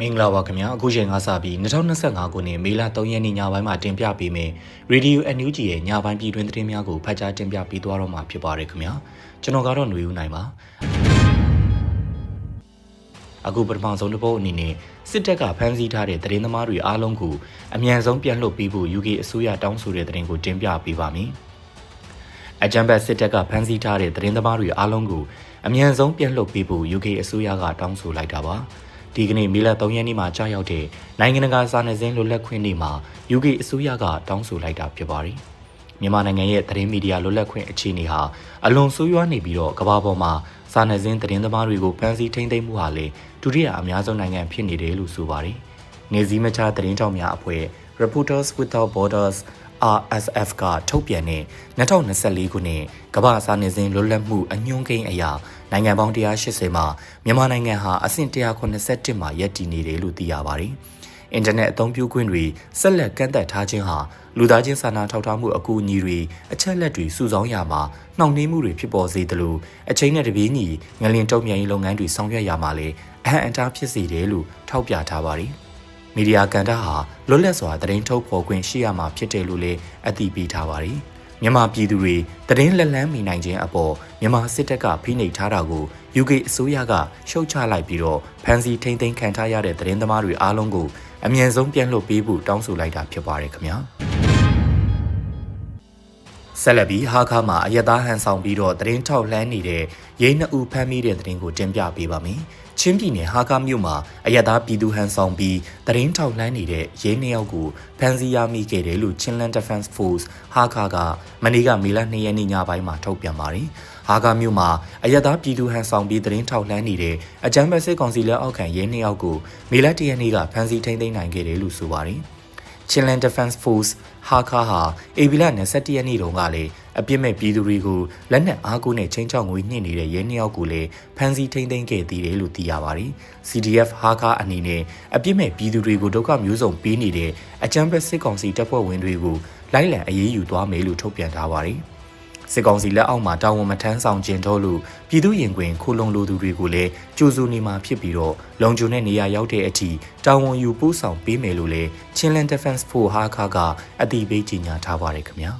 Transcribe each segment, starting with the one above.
မင်္ဂလာပါခင်ဗျာအခုချိန်ကစပြီး2025ခုနှစ်မေလ3ရက်နေ့ညပိုင်းမှာတင်ပြပေးမယ် Radio NUG ရဲ့ညပိုင်းပြည်တွင်းသတင်းများကိုဖတ်ကြားတင်ပြပေးသွားတော့မှာဖြစ်ပါတယ်ခင်ဗျာကျွန်တော်ကတော့ຫນွေဦးနိုင်ပါအခုပထမဆုံးတစ်ပုတ်အနေနဲ့စစ်တပ်ကဖမ်းဆီးထားတဲ့သတင်းသမားတွေအားလုံးကိုအမြန်ဆုံးပြန်လွှတ်ပေးဖို့ UK အစိုးရတောင်းဆိုတဲ့သတင်းကိုတင်ပြပေးပါမယ်အကြံဘတ်စစ်တပ်ကဖမ်းဆီးထားတဲ့သတင်းသမားတွေအားလုံးကိုအမြန်ဆုံးပြန်လွှတ်ပေးဖို့ UK အစိုးရကတောင်းဆိုလိုက်တာပါ ဒီကနေ့မေလ3ရက်နေ့မှာကြာရောက်တဲ့နိုင်ငံတကာစာနယ်ဇင်းလွတ်လပ်ခွင့်နေ့မှာ UK အစိုးရကတောင်းဆိုလိုက်တာဖြစ်ပါတယ်မြန်မာနိုင်ငံရဲ့သတင်းမီဒီယာလွတ်လပ်ခွင့်အခြေအနေဟာအလွန်ဆိုးရွားနေပြီးတော့ကမ္ဘာပေါ်မှာစာနယ်ဇင်းသတင်းသမားတွေကိုဖမ်းဆီးထိန်းသိမ်းမှုဟာလေဒုတိယအများဆုံးနိုင်ငံဖြစ်နေတယ်လို့ဆိုပါတယ်။နေစည်းမခြားသတင်းကြောက်များအဖွဲ့ Reporters Without Borders RSF ကထုတ်ပြန်တဲ့2024ခုနှစ်ကမ္ဘာစာနယ်ဇင်းလွတ်လပ်မှုအညွှန်းကိန်းအရာနိုင်ငံပေါင်း180မှာမြန်မာနိုင်ငံဟာအဆင့်181မှာရပ်တည်နေတယ်လို့သိရပါတယ်။အင်တာနက်အသုံးပြုခွင့်တွေဆက်လက်ကန့်သက်ထားခြင်းဟာလူသားချင်းစာနာထောက်ထားမှုအကူအညီတွေအချက်လက်တွေစုဆောင်းရမှာနှောင့်နှေးမှုတွေဖြစ်ပေါ်စေသလိုအချိန်နဲ့တပြေးညီငလင်တုံ့ပြန်ရေးလုပ်ငန်းတွေဆောင်ရွက်ရမှာလည်းအဟံအတားဖြစ်စေတယ်လို့ထောက်ပြထားပါတယ်။ မီဒီယာကန်တာဟာလွတ်လပ်စွာသတင်းထုတ်ဖော်ခွင့်ရှိရမှာဖြစ်တယ်လို့လည်းအသိပေးထားပါတယ်။မြန်မာပြည်သူတွေသတင်းလက်လန်းမိနိုင်ခြင်းအပေါ်မြန်မာစစ်တပ်ကဖိနှိပ်ထားတာကို UK အစိုးရကရှုတ်ချလိုက်ပြီးတော့ဖန်စီထိမ့်သိမ်းခံထားရတဲ့သတင်းသမားတွေအားလုံးကိုအမြန်ဆုံးပြန်လွှတ်ပေးဖို့တောင်းဆိုလိုက်တာဖြစ်ပါတယ်ခင်ဗျာ ဆက်လက်ပြီးဟာခါမှာအယက်သားဟန်ဆောင်ပြီးတော့သတင်းထောက်လှမ်းနေတဲ့ရင်းနှအူဖမ်းမိတဲ့သတင်းကိုတင်ပြပေးပါမယ်။ချင်းပြည်နယ်ဟာခါမြို့မှာအယက်သားပြည်သူဟန်ဆောင်ပြီးသတင်းထောက်လှမ်းနေတဲ့ရင်းနှစ်ယောက်ကိုဖမ်းဆီးရမိခဲ့တယ်လို့ Chinland Defense Force ဟာခါကမနေ့ကမေလ2ရက်နေ့ညပိုင်းမှာထုတ်ပြန်ပါတယ်။ဟာခါမြို့မှာအယက်သားပြည်သူဟန်ဆောင်ပြီးသတင်းထောက်လှမ်းနေတဲ့အကြမ်းဖက်စစ်ကောင်စီလက်အောက်ခံရင်းနှစ်ယောက်ကိုမေလ1ရက်နေ့ကဖမ်းဆီးထိန်းသိမ်းနိုင်ခဲ့တယ်လို့ဆိုပါတယ်။ Chinland Defense Force ဟာခါဟာအေဗီလာ21ရက်နေ့တုန်းကလည်းအပြစ်မဲ့ပြည်သူတွေကိုလက်နက်အားကိုးနဲ့ချင်းချောက်ငွေညှစ်နေတဲ့ရဲနှစ်ယောက်ကိုလည်းဖမ်းဆီးထိန်းသိမ်းခဲ့သေးတယ်လို့သိရပါတယ်။ CDF ဟာခါအနေနဲ့အပြစ်မဲ့ပြည်သူတွေကိုဒုက္ခမျိုးစုံပေးနေတဲ့အကြမ်းဖက်စစ်ကောင်စီတပ်ဖွဲ့ဝင်တွေကိုလိုက်လံအရေးယူသွားမယ်လို့ထုတ်ပြန်ထားပါတယ်။ စစ်ကောင်စီလက်အောက်မှာတာဝန်မထမ်းဆောင်ခြင်းတို့လို့ပြည်သူရင်ခွင်ခိုလုံလိုသူတွေကိုလည်းကြိုးစုနေမှာဖြစ်ပြီးတော့လုံခြုံတဲ့နေရာရောက်တဲ့အထိတာဝန်ယူပို့ဆောင်ပေးမယ်လို့လည်း Chinland Defense Force ဟာခါကအတိပေးကြေညာထားပါတယ်ခင်ဗျာ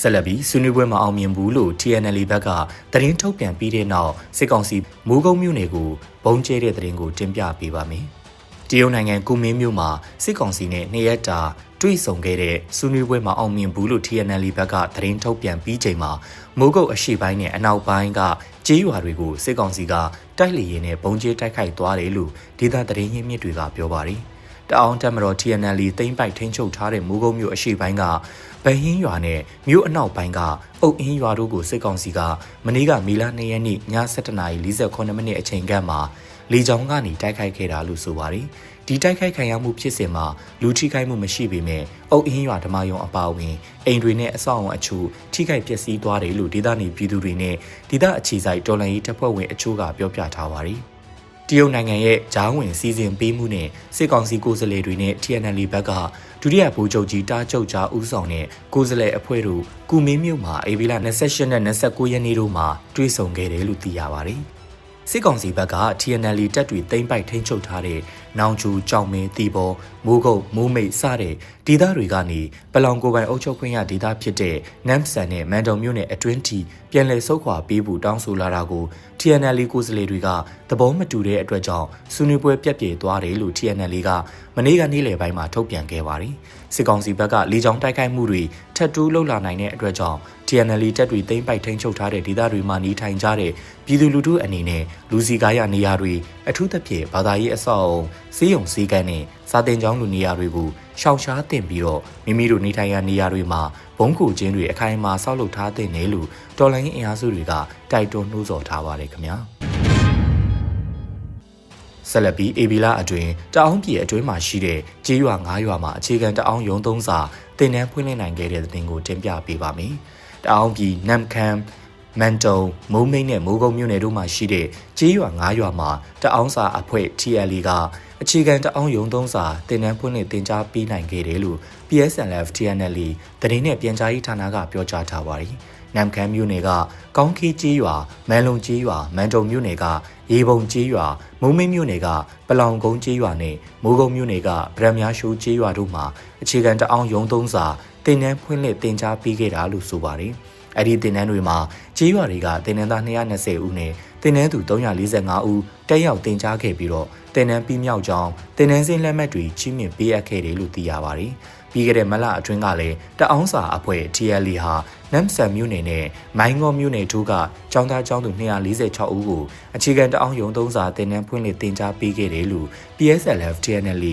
ဆက်လက်ပြီးဆွေးနွေးပွဲမှာအောင်မြင်ဘူးလို့ TNL ဘက်ကသတင်းထုတ်ပြန်ပြီးတဲ့နောက်စစ်ကောင်စီမိုးကုံမြို့နယ်ကိုဘုံကျဲတဲ့သတင်းကိုတင်ပြပေးပါမယ်။ တရုတ်နိုင်ငံကူမင်းမြို့မှာစစ်ကောင်စီနဲ့နှစ်ရက်တာတွေ့ဆုံခဲ့တဲ့ဆွေးနွေးပွဲမှာအောင်မြင်ဘူးလို့ TNL ဘက်ကသတင်းထုတ်ပြန်ပြီးချိန်မှာမိုးကုတ်အရှိပိုင်းနဲ့အနောက်ပိုင်းကကျေးရွာတွေကိုစစ်ကောင်စီကတိုက်လေရင်နဲ့ဘုံကျဲတိုက်ခိုက်သွားတယ်လို့ဒေသသတင်းရင်းမြစ်တွေကပြောပါတယ်။တအောင်တက်မတော် TNL တိမ့်ပိုက်ထိန်းချုပ်ထားတဲ့မိုးကုတ်မြို့အရှိပိုင်းကဗဟင်းရွာနဲ့မြို့အနောက်ပိုင်းကအုတ်အင်းရွာတို့ကိုစစ်ကောင်စီကမနေ့ကမေလ2ရက်နေ့ည7:48မိနစ်အချိန်ကမှာ လေကြောင်းကနေတိုက်ခိုက်ခဲ့တာလို့ဆိုပါတယ်။ဒီတိုက်ခိုက်ခံရမှုဖြစ်စဉ်မှာလူထိခိုက်မှုမရှိပေမဲ့အုပ်အင်းရွာဓမယုံအပါအဝင်အိမ်တွေနဲ့အဆောက်အုံအချို့ထိခိုက်ပျက်စီးသွားတယ်လို့ဒေသနေပြည်သူတွေနဲ့ဒေသအခြေစိုက်တော်လှန်ရေးတပ်ဖွဲ့ဝင်အချို့ကပြောပြထားပါတယ်။တရုတ်နိုင်ငံရဲ့ဂျားဝင်စီစဉ်ပေးမှုနဲ့စစ်ကောင်စီကိုယ်စားလှယ်တွေနဲ့ TNL ဘက်ကဒုတိယဗိုလ်ချုပ်ကြီးတားချုပ်ကြားဦးဆောင်တဲ့ကိုယ်စားလှယ်အဖွဲ့တို့ကုမင်းမြို့မှာအေဗီလာ28နဲ့29ရက်နေ့တို့မှာတွေ့ဆုံခဲ့တယ်လို့သိရပါတယ်။ စစ်ကောင်စီဘက်က TNL တပ်တွေသိမ်းပိုက်ထိန်းချုပ်ထားတဲ့ နောင်ချူကြောင်မင်းတီဘောမိုးကုတ်မိုးမိတ်စတဲ့ဒေသတွေကနေပလောင်ကိုပိုင်အုပ်ချုပ်ခွင့်ရဒေသဖြစ်တဲ့နမ်ဆန်နဲ့မန်တုံမြို့နယ်အတွင်းထိပြန်လည်ဆုတ်ခွာပေးဖို့တောင်းဆိုလာတာကို TNL ကိုယ်စားလှယ်တွေကသဘောမတူတဲ့အတွက်ကြောင့်ဆွေးနွေးပွဲပြက်ပြယ်သွားတယ်လို့ TNL ကမနေ့ကနေ့လယ်ပိုင်းမှာထုတ်ပြန်ခဲ့ပါတယ်။စစ်ကောင်စီဘက်ကလေကြောင်းတိုက်ခိုက်မှုတွေထပ်တူးလှုပ်လာနိုင်တဲ့အတွက်ကြောင့် TNL တပ်တွေသိမ်းပိုက်ထိန်းချုပ်ထားတဲ့ဒေသတွေမှာနေထိုင်ကြတဲ့ပြည်သူလူထုအနေနဲ့လူစီကားရနေရာတွေ အထူးသဖြင့်ဘာသာရေးအဆောက်အုံစီးရုံစည်းကမ်းနဲ့စာတင်ကျောင်းလူနေရာတွေကိုရှောင်ရှားတင်ပြီးတော့မိမိတို့နေထိုင်ရာနေရာတွေမှာဘုံကူချင်းတွေအခိုင်အမာဆောက်လုပ်ထားတဲ့နယ်လို့တော်လိုင်းအင်အားစုတွေကတိုက်တွန်းနှိုးဆော်ထားပါတယ်ခင်ဗျာဆက်လက်ပြီးအေဘီလာအတွင်တအောင်းပြည်အတွင်းမှာရှိတဲ့ကျေးရွာ၅ရွာမှာအခြေခံတအောင်းရုံသုံးစာတင်နန်းဖွင့်လှစ်နိုင်ခဲ့တဲ့တဲ့တင်ကိုတင်ပြပေးပါမယ်။တအောင်းပြည်နမ်ခမ် မန်တုံမုံမိတ်နဲ့မိုးကုံမြို့နယ်တို့မှာရှိတဲ့ကြေးရွာ၅ရွာမှာတအောင်းစာအဖွဲ့ TLE ကအခြေခံတအောင်းယုံသုံးစာတင်နန်းဖွင့်လှစ်တင် जा ပေးနိုင်ခဲ့တယ်လို့ PSLF TNLE သတင်းနဲ့ပြန်ကြားရေးဌာနကပြောကြားထားပါတယ်။နမ်ခမ်းမြို့နယ်ကကောင်းခေးကြေးရွာမန်လုံကြေးရွာမန်တုံမြို့နယ်ကရေပုံကြေးရွာမုံမိတ်မြို့နယ်ကပလောင်ကုန်းကြေးရွာနဲ့မိုးကုံမြို့နယ်ကဗရမ်များရှိုးကြေးရွာတို့မှာအခြေခံတအောင်းယုံသုံးစာတင်နန်းဖွင့်လှစ်တင် जा ပေးခဲ့တာလို့ဆိုပါတယ်။ အဲ့ဒီတင်နန်းတွေမှာကြီးရွာတွေကတင်နန်းသား220ဦးနဲ့တင်နန်းသူ345ဦးတက်ရောက်တင် जा ခဲ့ပြီးတော့တင်နန်းပြီးမြောက်ကြောင်းတင်နန်းစင်းလက်မှတ်တွေချီးမြှင့်ပေးအပ်ခဲ့တယ်လို့သိရပါတယ်။ပြီးခဲ့တဲ့မလအတွင်းကလည်းတအောင်စာအဖွဲ့ TLE ဟာနမ်ဆန်မြို့နယ်နဲ့မိုင်းငေါမြို့နယ်တို့ကចောင်းသားចောင်းသူ246ဦးကိုအခြေခံတအောင်ရုံသုံးစာတင်နန်းဖွင့်လှစ်တင် जा ပေးခဲ့တယ်လို့ PSLF TNL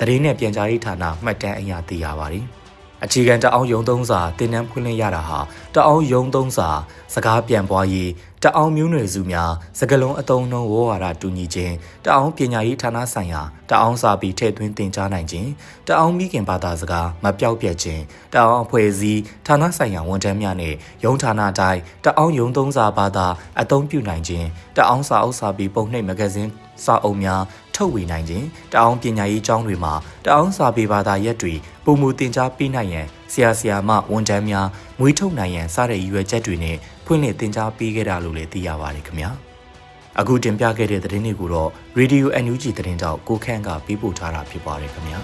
တရင်နဲ့ပြန်ကြားရေးဌာနမှတ်တမ်းအရသိရပါတယ်။ အခြေခံတအောင်ယုံသုံးစာတင်နန်းဖွင့်လှစ်ရတာဟာတအောင်ယုံသုံးစာစကားပြန်ပွားရေး တအောင်မျိုးနွယ်စုများစကလုံးအတုံးနှုံဝေါ်ဝါဒတူညီခြင်းတအောင်ပညာရေးဌာနဆိုင်ရာတအောင်စာပေထည့်သွင်းသင်ကြားနိုင်ခြင်းတအောင်မိခင်ဘာသာစကားမပြောက်ပြက်ခြင်းတအောင်အဖွဲ့အစည်းဌာနဆိုင်ရာဝန်ထမ်းများနဲ့ရုံးဌာနတိုင်းတအောင်ယုံသုံးစာဘာသာအသုံးပြုနိုင်ခြင်းတအောင်စာအုပ်စာပေပုံနှိပ်မဂ္ဂဇင်းစာအုပ်များထုတ်ဝေနိုင်ခြင်းတအောင်ပညာရေးကျောင်းတွေမှာတအောင်စာပေဘာသာရက်တွေပုံမူတင် जा ပေးနိုင်ရန်ဆရာဆရာမဝန်ထမ်းများမွေးထုတ်နိုင်ရန်စတဲ့ရည်ရွယ်ချက်တွေနဲ့ ဖွင့်လှစ်တင် जा ပေးခဲ့တာလို့လည်းသိရပါတယ်ခင်ဗျာအခုတင်ပြခဲ့တဲ့သတင်းတွေကိုတော့ Radio NUG သတင်းတောက်ကိုခန့်ကပေးပို့ထားတာဖြစ်ပါတယ်ခင်ဗျာ